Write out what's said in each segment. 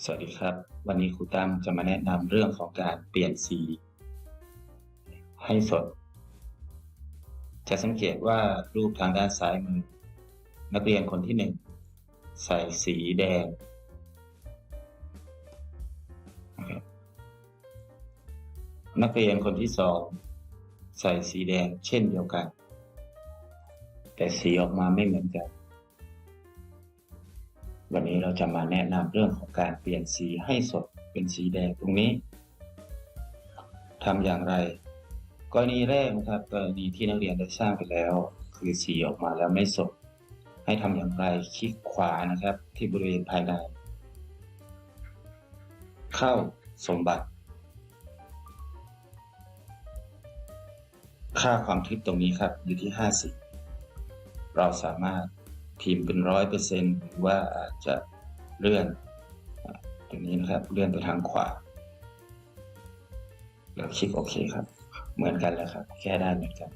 สวัสดีครับ วันนี้ครูตั้มจะมาแนะนำเรื่องของการเปลี่ยนสี ให้สด จะสังเกตว่ารูปทางด้านซ้ายมือ นักเรียนคนที่หนึ่งใส่สีแดง นักเรียนคนที่สองใส่สีแดงเช่นเดียวกัน แต่สีออกมาไม่เหมือนกัน วันนี้เราจะมาแนะนำเรื่องของการเปลี่ยนสีให้สดเป็นสีแดงตรงนี้ทำอย่างไร กรณีแรกนะครับกรณีที่นักเรียนได้สร้างไปแล้ว คือสีออกมาแล้วไม่สด ให้ทำอย่างไรคลิกขวานะครับที่บริเวณภายใน เข้าสมบัติ ค่าความทึบตรงนี้ครับอยู่ที่ 50 เราสามารถ พิมพ์เป็นร้อยเปอร์เซ็นหรือว่าอาจจะเลื่อนตรงนี้นะครับเลื่อนไปทางขวาแล้วคลิกโอเคครับ เหมือนกันแล้วครับ แค่ได้เหมือนกัน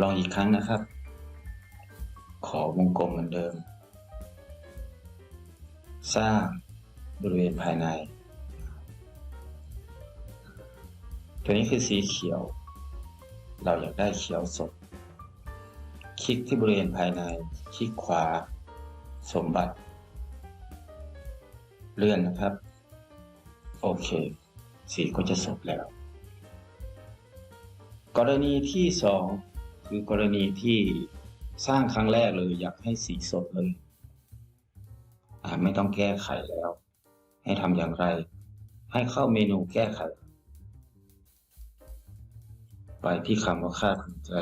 ลองอีกครั้งนะครับ ขอวงกลมเหมือนเดิม สร้างบริเวณภายใน ตัวนี้คือสีเขียว เราอยากได้เขียวสด คลิกที่บริเวณภายใน คลิกขวา สมบัติ เลื่อนนะครับ โอเค สีก็จะสดแล้ว กรณีที่สองคือกรณีที่สร้างครั้งแรกเลยอยากให้สีสดเลยไม่ต้องแก้ไขแล้ว ให้ทำอย่างไร ให้เข้าเมนูแก้ไข ไปที่คำว่าค่าถูกใจ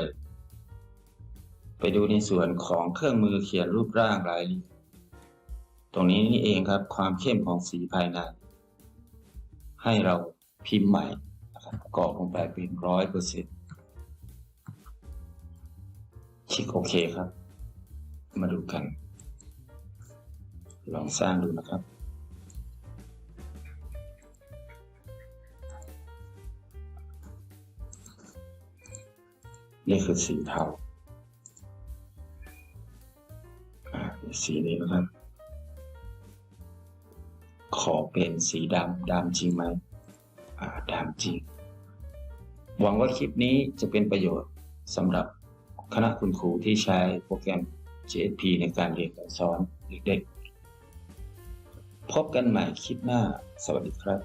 ไปดูในส่วนของเครื่องมือเขียนรูปร่างรายละเอียดตรงนี้นี่เองครับความเข้มของสีภายใน ให้เราพิมพ์ใหม่นะครับกรอกลงไปเป็นร้อยเปอร์เซ็นต์คลิกโอเคครับ มาดูกัน ลองสร้างดูนะครับ นี่คือสีเทาสีนี้นะครับ ขอเป็นสีดำดำจริงไหมดำจริง หวังว่าคลิปนี้จะเป็นประโยชน์สำหรับคณะคุณครูที่ใช้โปรแกรม JSP ในการเรียนการสอนเด็กๆ พบกันใหม่คลิปหน้า สวัสดีครับ